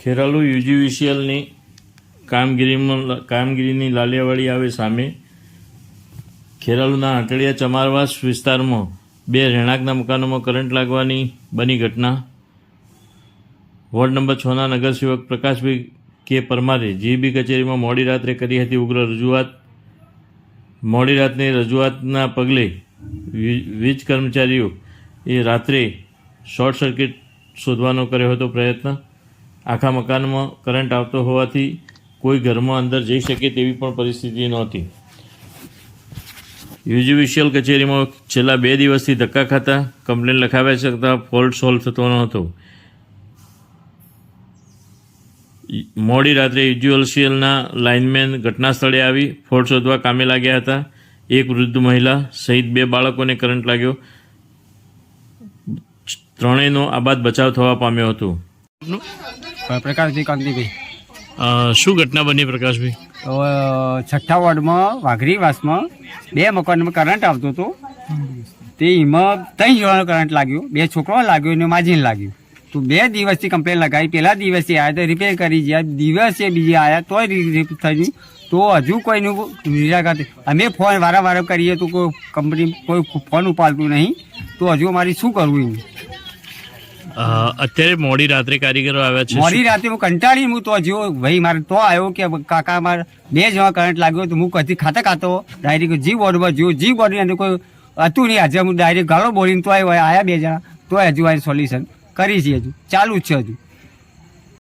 ખેરાલુ યુજીવીસીએલની કામગીરીમાં કામગીરીની લાલિયાવાડી આવે સામે. ખેરાલુના આંટડિયા ચમારવાસ વિસ્તારમાં બે રહેણાંકના મકાનોમાં કરંટ લાગવાની બની ઘટના. વોર્ડ નંબર છના નગરસેવક પ્રકાશભાઈ કે પરમારે જીબી કચેરીમાં મોડી રાત્રે કરી હતી ઉગ્ર રજૂઆત. મોડી રાતની રજૂઆતના પગલે વીજ કર્મચારીઓ એ રાત્રે શોર્ટ સર્કિટ શોધવાનો કર્યો હતો પ્રયત્ન. આખા મકાનમાં કરંટ આવતો હોવાથી કોઈ ઘરમાં અંદર જઈ શકે તેવી પણ પરિસ્થિતિ નહોતી. યુજીવિશિયલ કચેરીમાં છેલ્લા બે દિવસથી ધક્કા ખાતા કમ્પ્લેન લખાવ્યા છતાં ફોલ્ટ સોલ્વ થતો ન હતો મોડી રાત્રે યુજીવલસીએલના લાઇનમેન ઘટના સ્થળે આવી ફોલ્ટ શોધવા કામે લાગ્યા હતા. એક વૃદ્ધ મહિલા સહિત બે બાળકોને કરંટ લાગ્યો. ત્રણેયનો આબાદ બચાવ થવા પામ્યો હતો. પ્રકાશજી કાંતિભાઈ? શું ઘટના બની પ્રકાશભાઈ? છઠ્ઠા વોર્ડમાં વાઘરીવાસમાં બે મકાનમાં કરંટ આવતો હતો. તે એમાં ત્રણ જણાનો કરંટ લાગ્યો. બે છોકરો લાગ્યો અને માજીને લાગ્યું. તો બે દિવસથી કમ્પ્લેન લગાવી. પહેલા દિવસે આવ્યા તો રિપેર કરી. ગયા દિવસે બીજે આવ્યા તોય થયું તો હજુ કોઈનું નિરાકરણ અમે ફોન વારંવાર કરીએ તો કોઈ કંપની કોઈ ફોન ઉપાડતું નહીં. તો હજુ અમારે શું કરવું એનું અત્યારે મોડી રાત્રે કારીગરો આવ્યા મોડી રાતે હું કંટાળી હું તો જો, ભાઈ મારે તો આવ્યો કે કાકા મારે બે જણા કરંટ લાગ્યો તો હું કદી ખાતા ખાતો. ડાયરેક્ટ જી બોર્ડમાં જોયું. જી બોર્ડની અંદર કોઈ હતું નહીં. આજે હું ડાયરેક્ટ ગાળો બોલીને તો આવ્યો. આયા બે જણા. તો હજુ આ સોલ્યુશન કરી છે હજુ. ચાલુ જ છે હજુ.